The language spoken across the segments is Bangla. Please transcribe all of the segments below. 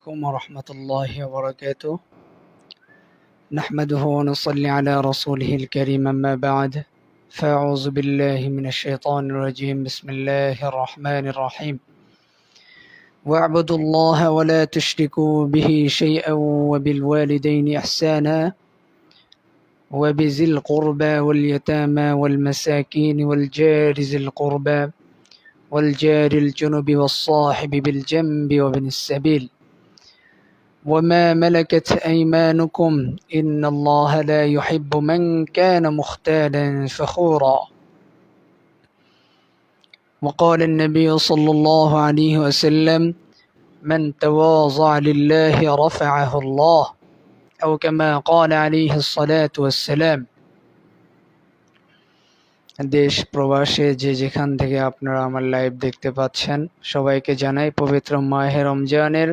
عليكم ورحمة الله وبركاته. نحمده ونصلي على رسوله الكريم أما بعد. فأعوذ بالله من الشيطان الرجيم. بسم الله الرحمن الرحيم. واعبدوا الله ولا تشركوا به شيئا وبالوالدين إحسانا وبذي القربى واليتامى والمساكين والجار ذي القربى والجار الجنب والصاحب بالجنب وابن السبيل. وما ملكت أيمانكم إن الله لا يحب من كان مختالا فخورا وقال النبي صلى الله عليه وسلم من تواضع لله رفعه الله أو كما قال عليه الصلاة والسلام দেশ প্রবাসে যে যেখান থেকে আপনারা আমার লাইভ দেখতে পাচ্ছেন সবাইকে জানাই পবিত্র মাহে রমজানের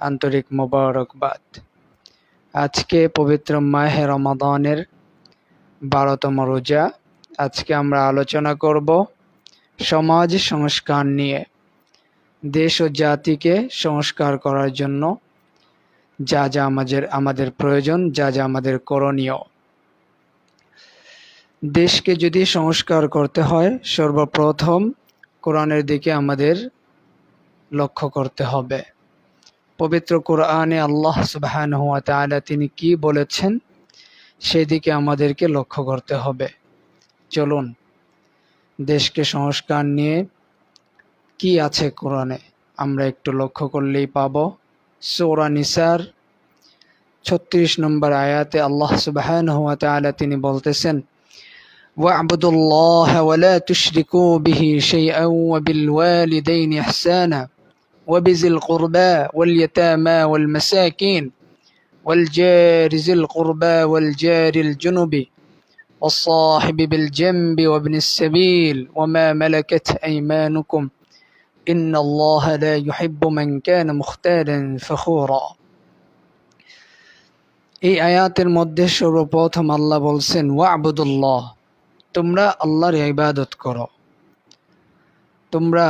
আন্তরিক মোবারকবাদ। আজকে পবিত্র মাহে রমাদানের বারোতম রোজা। আজকে আমরা আলোচনা করব সমাজ সংস্কার নিয়ে, দেশ ও জাতিকে সংস্কার করার জন্য। যা যা আমাদের আমাদের প্রয়োজন, যা যা আমাদের করণীয়। দেশকে যদি সংস্কার করতে হয়, সর্বপ্রথম কোরআনের দিকে আমাদের লক্ষ্য করতে হবে। পবিত্র কোরআনে আল্লাহ সুবাহান হুয়া তাআলা তিনি কি বলেছেন সেদিকে আমাদেরকে লক্ষ্য করতে হবে চলুন দেশকে সংস্কার নিয়ে কি আছে কোরআনে আমরা একটু লক্ষ্য করলেই পাব সৌরা নিসার ছত্রিশ নম্বর আয়াতে আল্লাহ সুবাহান হুয়া তাআলা তিনি বলতেছেন واعبدوا الله ولا تشركوا به شيئا وبالوالدين إحسانا وبذي القربى واليتامى والمساكين والجار ذي القربى والجار الجنب والصاحب بالجنب وابن السبيل وما ملكت أيمانكم إن الله لا يحب من كان مختالا فخورا এই আয়াতের মধ্যে সর্বপ্রথম আল্লাহ বলছেন ওয়াবুদুল্লাহ তোমরা আল্লাহর ইবাদত করো তোমরা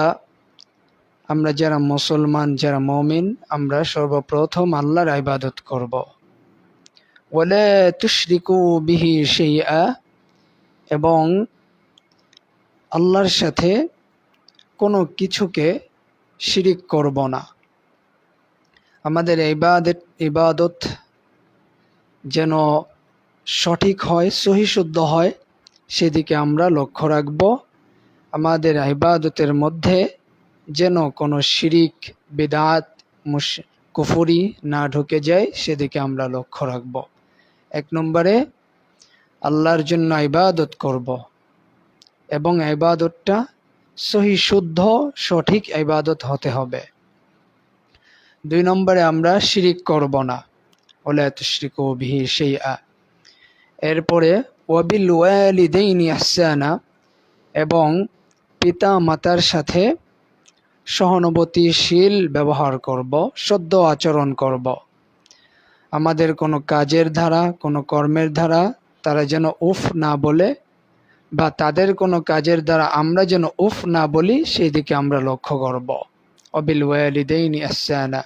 আমরা যারা মুসলমান, যারা মমিন, আমরা সর্বপ্রথম আল্লাহর ইবাদত করব। ওয়ালা তুশরিকু বিহি শাইআ, এবং আল্লাহর সাথে কোনো কিছুকে শিরিক করব না। আমাদের ইবাদত ইবাদত যেন সঠিক হয়, সহিশুদ্ধ হয়, সেদিকে আমরা লক্ষ্য রাখব। আমাদের ইবাদতের মধ্যে যেন কোনো শিরিক, বেদাত কুফুরি না ঢুকে যায়, সেদিকে আমরা লক্ষ্য রাখব। এক নম্বরে, আল্লাহর জন্য ইবাদত করব। এবং ইবাদতটা সহি, শুদ্ধ, সঠিক ইবাদত হতে হবে। দুই নম্বরে, আমরা শিরিক করব না। ওলা তুশরিকু বিহি শাইআ। এরপরে, ওয়াবিল ওয়ালিদাইনি ইহসানা এবং পিতা মাতার সাথে সহানুভূতিশীল ব্যবহার করব, সদ্য আচরণ করব। আমাদের কোনো কাজের ধারা, কোনো কর্মের ধারা তারা যেন উফ না বলে, বা তাদের কোনো কাজের দ্বারা আমরা যেন উফ না বলি, সেই দিকে আমরা লক্ষ্য করব। অবিল ওয়ালিদাইনি ইহসানা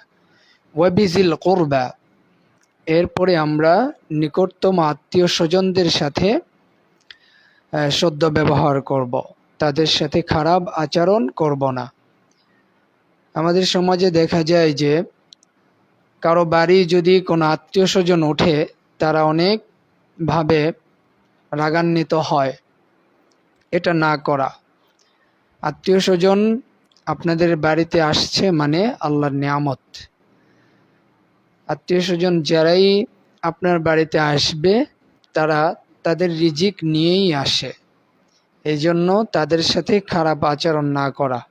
ওয়াবিজিল কুরবা। এরপরে আমরা নিকটতম আত্মীয় স্বজনদের সাথে সদ্য ব্যবহার করব। তাদের সাথে খারাপ আচরণ করব না। আমাদের সমাজে দেখা যায় যে কারও বাড়ি যদি কোনো আত্মীয় স্বজন ওঠে, তারা অনেকভাবে রাগান্বিত হয়। এটা না করা। আত্মীয় স্বজন আপনাদের বাড়িতে আসছে মানে আল্লাহর নিয়ামত। আত্মীয় স্বজন যারাই আপনার বাড়িতে আসবে, তারা তাদের রিজিক নিয়েই আসে। এই জন্য তাদের সাথে খারাপ আচরণ না করা।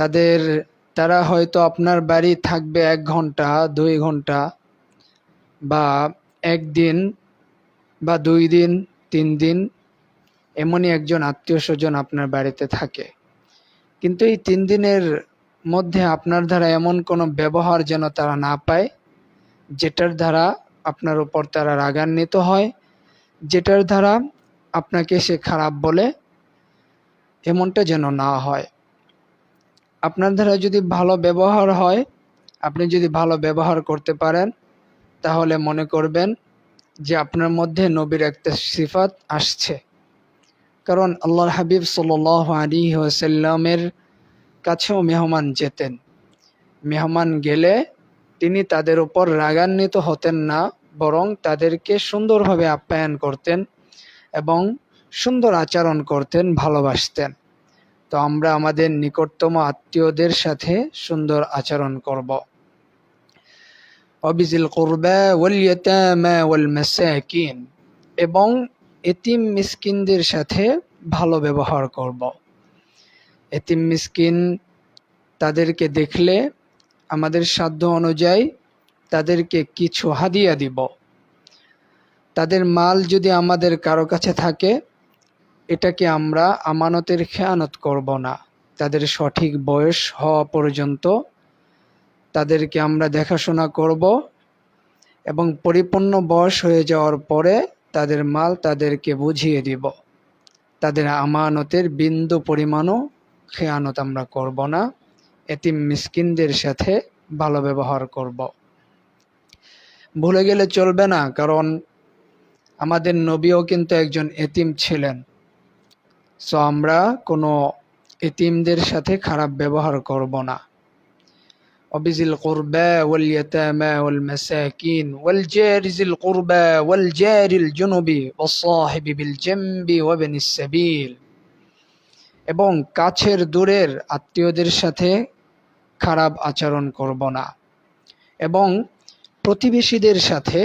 তাদের, তারা হয়তো আপনার বাড়ি থাকবে এক ঘণ্টা, দুই ঘণ্টা, বা একদিন, বা দুই দিন, তিন দিন, এমনই একজন আত্মীয় স্বজন আপনার বাড়িতে থাকে। কিন্তু এই তিন দিনের মধ্যে আপনার দ্বারা এমন কোনো ব্যবহার যেন তারা না পায়, যেটার দ্বারা আপনার উপর তারা রাগান্বিত হয়, যেটার দ্বারা আপনাকে সে খারাপ বলে, এমনটা যেন না হয়। আপনার দ্বারা যদি ভালো ব্যবহার হয়, আপনি যদি ভালো ব্যবহার করতে পারেন, তাহলে মনে করবেন যে আপনার মধ্যে নবীর একটা সিফাত আসছে। কারণ আল্লাহর হাবিব সাল আলী ওসাল্লামের কাছেও মেহমান যেতেন। মেহমান গেলে তিনি তাদের উপর রাগান্বিত হতেন না, বরং তাদেরকে সুন্দরভাবে আপ্যায়ন করতেন এবং সুন্দর আচরণ করতেন, ভালোবাসতেন। তো আমরা আমাদের নিকটতম আত্মীয়দের সাথে সুন্দর আচরণ করব। অবিজিল করবা ওয়াল মাসাকিন, এবং এতিম মিসকিনদের সাথে ভালো ব্যবহার করব। এতিম মিসকিন তাদেরকে দেখলে আমাদের সাধ্য অনুযায়ী তাদেরকে কিছু হাদিয়া দিব। তাদের মাল যদি আমাদের কারও কাছে থাকে এটাকে আমরা আমানতের খেয়ানত করব না। তাদের সঠিক বয়স হওয়া পর্যন্ত তাদেরকে আমরা দেখাশোনা করব এবং পরিপূর্ণ বয়স হয়ে যাওয়ার পরে তাদের মাল তাদেরকে বুঝিয়ে দিব। তাদের আমানতের বিন্দু পরিমাণও খেয়ানত আমরা করব না। এতিম মিসকিনদের সাথে ভালো ব্যবহার করব। ভুলে গেলে চলবে না, কারণ আমাদের নবীও কিন্তু একজন এতিম ছিলেন। সো আমরা কোনো এতিমদের সাথে খারাপ ব্যবহার করব না وبذي القربى واليتامى والمساكين والجار ذي القربى والجار الجنب والصاحب بالجنب وابن السبيل এবং কাছের দূরের আত্মীয়দের সাথে খারাপ আচরণ করব না এবং প্রতিবেশীদের সাথে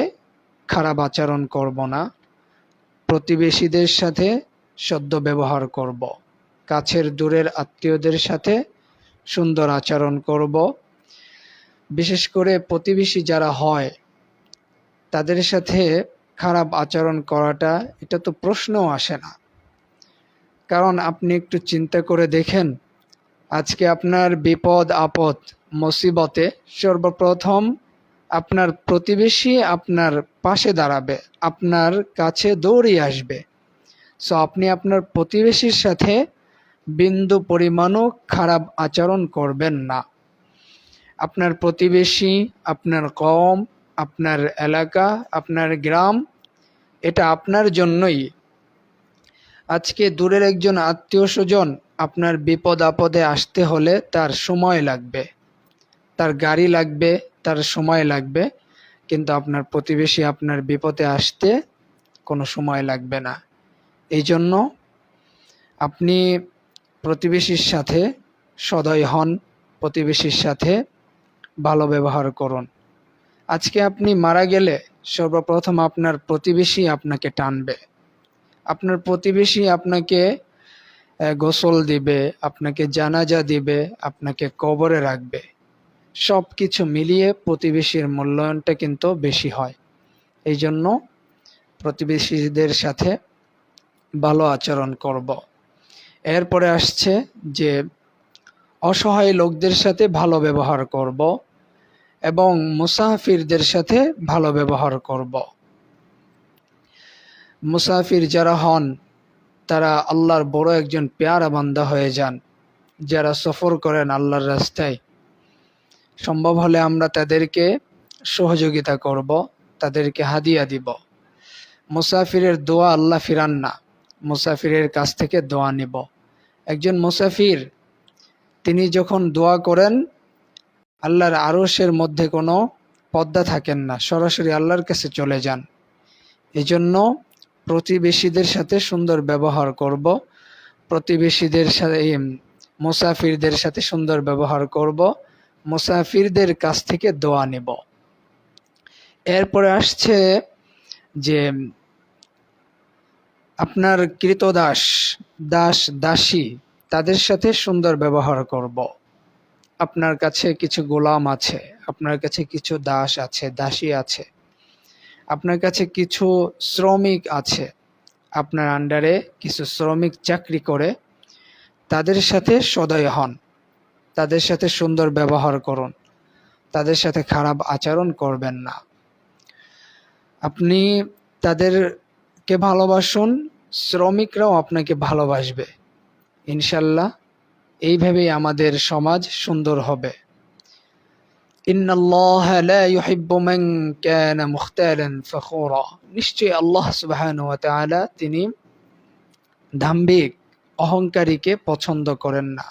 খারাপ আচরণ করব না প্রতিবেশীদের সাথে সদ্য ব্যবহার করব। কাছের দূরের আত্মীয়দের সাথে সুন্দর আচরণ করব। বিশেষ করে প্রতিবেশী যারা হয়, তাদের সাথে খারাপ আচরণ করাটা, এটা তো প্রশ্নও আসে না। কারণ আপনি একটু চিন্তা করে দেখেন, আজকে আপনার বিপদ, আপদ, মুসিবতে সর্বপ্রথম আপনার প্রতিবেশী আপনার পাশে দাঁড়াবে, আপনার কাছে দৌড়িয়ে আসবে। সো আপনি আপনার প্রতিবেশীর সাথে বিন্দু পরিমাণও খারাপ আচরণ করবেন না। আপনার প্রতিবেশী, আপনার কম আপনার এলাকা, আপনার গ্রাম, এটা আপনার জন্যই। আজকে দূরের একজন আত্মীয় স্বজন আপনার বিপদ আপদে আসতে হলে তার সময় লাগবে। তার গাড়ি লাগবে, তার সময় লাগবে, কিন্তু আপনার প্রতিবেশী আপনার বিপদে আসতে কোনো সময় লাগবে না। এই জন্য আপনি প্রতিবেশীর সাথে সদয় হন, প্রতিবেশীর সাথে ভালো ব্যবহার করুন। আজকে আপনি মারা গেলে সর্বপ্রথম আপনার প্রতিবেশী আপনাকে টানবে। আপনার প্রতিবেশী আপনাকে গোসল দিবে, আপনাকে জানাজা দিবে, আপনাকে কবরে রাখবে। সব কিছু মিলিয়ে প্রতিবেশীর মূল্যায়নটা কিন্তু বেশি হয়। এই জন্য প্রতিবেশীদের সাথে ভালো আচরণ করব। এরপরে আসছে যে, অসহায় লোকদের সাথে ভালো ব্যবহার করব এবং মুসাফিরদের সাথে ভালো ব্যবহার করব। মুসাফির যারা হন, তারা আল্লাহর বড় একজন পেয়ারা বান্দা হয়ে যান, যারা সফর করেন আল্লাহর রাস্তায়। সম্ভব হলে আমরা তাদেরকে সহযোগিতা করব, তাদেরকে হাদিয়া দিব। মুসাফিরের দোয়া আল্লাহ ফিরান না। মুসাফিরের কাছ থেকে দোয়া নিব। একজন মুসাফির, তিনি যখন দোয়া করেন, আল্লাহর আরসের মধ্যে কোনো পদ্মা থাকেন না, সরাসরি আল্লাহর কাছে চলে যান। এজন্য প্রতিবেশীদের সাথে সুন্দর ব্যবহার করব, প্রতিবেশীদের সাথে মুসাফিরদের সাথে সুন্দর ব্যবহার করব, মুসাফিরদের কাছ থেকে দোয়া নেব। এরপরে আসছে যে আপনার কৃতদাস, দাস, দাসী, তাদের সাথে সুন্দর ব্যবহার করব। আপনার কাছে কিছু গোলাম আছে, আপনার কাছে কিছু দাস আছে, দাসী আছে। আপনার কাছে কিছু শ্রমিক আছে, আপনার আন্ডারে কিছু শ্রমিক চাকরি করে, তাদের সাথে সদয় হন, তাদের সাথে সুন্দর ব্যবহার করুন, তাদের সাথে খারাপ আচরণ করবেন না। আপনি তাদেরকে ভালোবাসুন, শ্রমিকরাও আপনাকে ভালোবাসবে। ইনশাল্লাহ এইভাবেই আমাদের সমাজ সুন্দর হবে। নিশ্চয়ই আল্লাহ সুবহানাহু ওয়া তিনি দাম্ভিক, অহংকারীকে পছন্দ করেন না।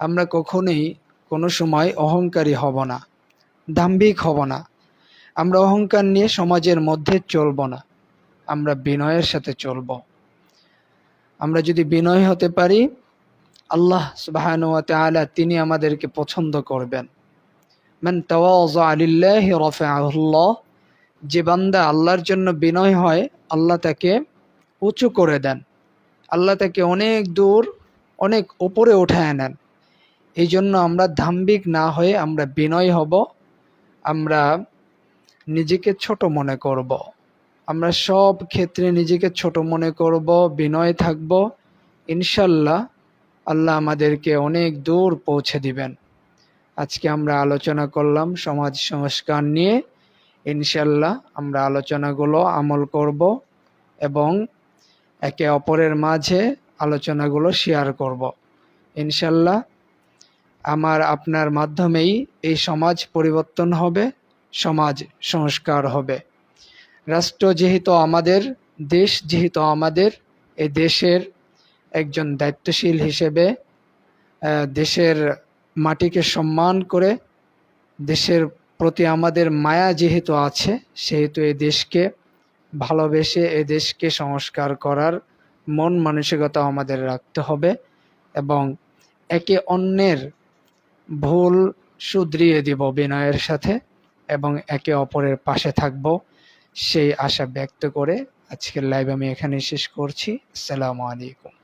আমরা কখনোই কোনো সময় অহংকারী হব না, দাম্ভিক হব না। আমরা অহংকার নিয়ে সমাজের মধ্যে চলব না। আমরা বিনয়ের সাথে চলব। আমরা যদি বিনয় হতে পারি, আল্লাহ সুবহানাহু ওয়া তাআলা তিনি আমাদেরকে পছন্দ করবেন। মান তাওয়াযা লিল্লাহি রাফাআহুল্লাহ যে বান্দা আল্লাহর জন্য বিনয় হয়, আল্লাহ তাকে উঁচু করে দেন। আল্লাহ তাকে অনেক দূর, অনেক উপরে উঠায় নেন। এই জন্য আমরা ধাম্বিক না হয়ে আমরা বিনয় হব, আমরা নিজেকে ছোট মনে করব। আমরা সব ক্ষেত্রে নিজেকে ছোট মনে করব, বিনয় থাকব। ইনশাল্লাহ আল্লাহ আমাদেরকে অনেক দূর পৌঁছে দিবেন। আজকে আমরা আলোচনা করলাম সমাজ সংস্কার নিয়ে। ইনশাল্লাহ আমরা আলোচনাগুলো আমল করব এবং একে অপরের মাঝে আলোচনাগুলো শেয়ার করব। ইনশাল্লাহ আমার, আপনার মাধ্যমেই এই সমাজ পরিবর্তন হবে, সমাজ সংস্কার হবে। রাষ্ট্র যেহেতু আমাদের, দেশ যেহেতু আমাদের, এ দেশের একজন দায়িত্বশীল হিসেবে দেশের মাটিকে সম্মান করে, দেশের প্রতি আমাদের মায়া যেহেতু আছে, সেহেতু এ দেশকে ভালোবেসে এ দেশকে সংস্কার করার মন মানসিকতা আমাদের রাখতে হবে এবং একে অন্যের ভুল শুধরিয়ে দিব বিনয়ের সাথে এবং একে অপরের পাশে থাকব। সেই আশা ব্যক্ত করে আজকের লাইভ আমি এখানে শেষ করছি। আসসালামু আলাইকুম।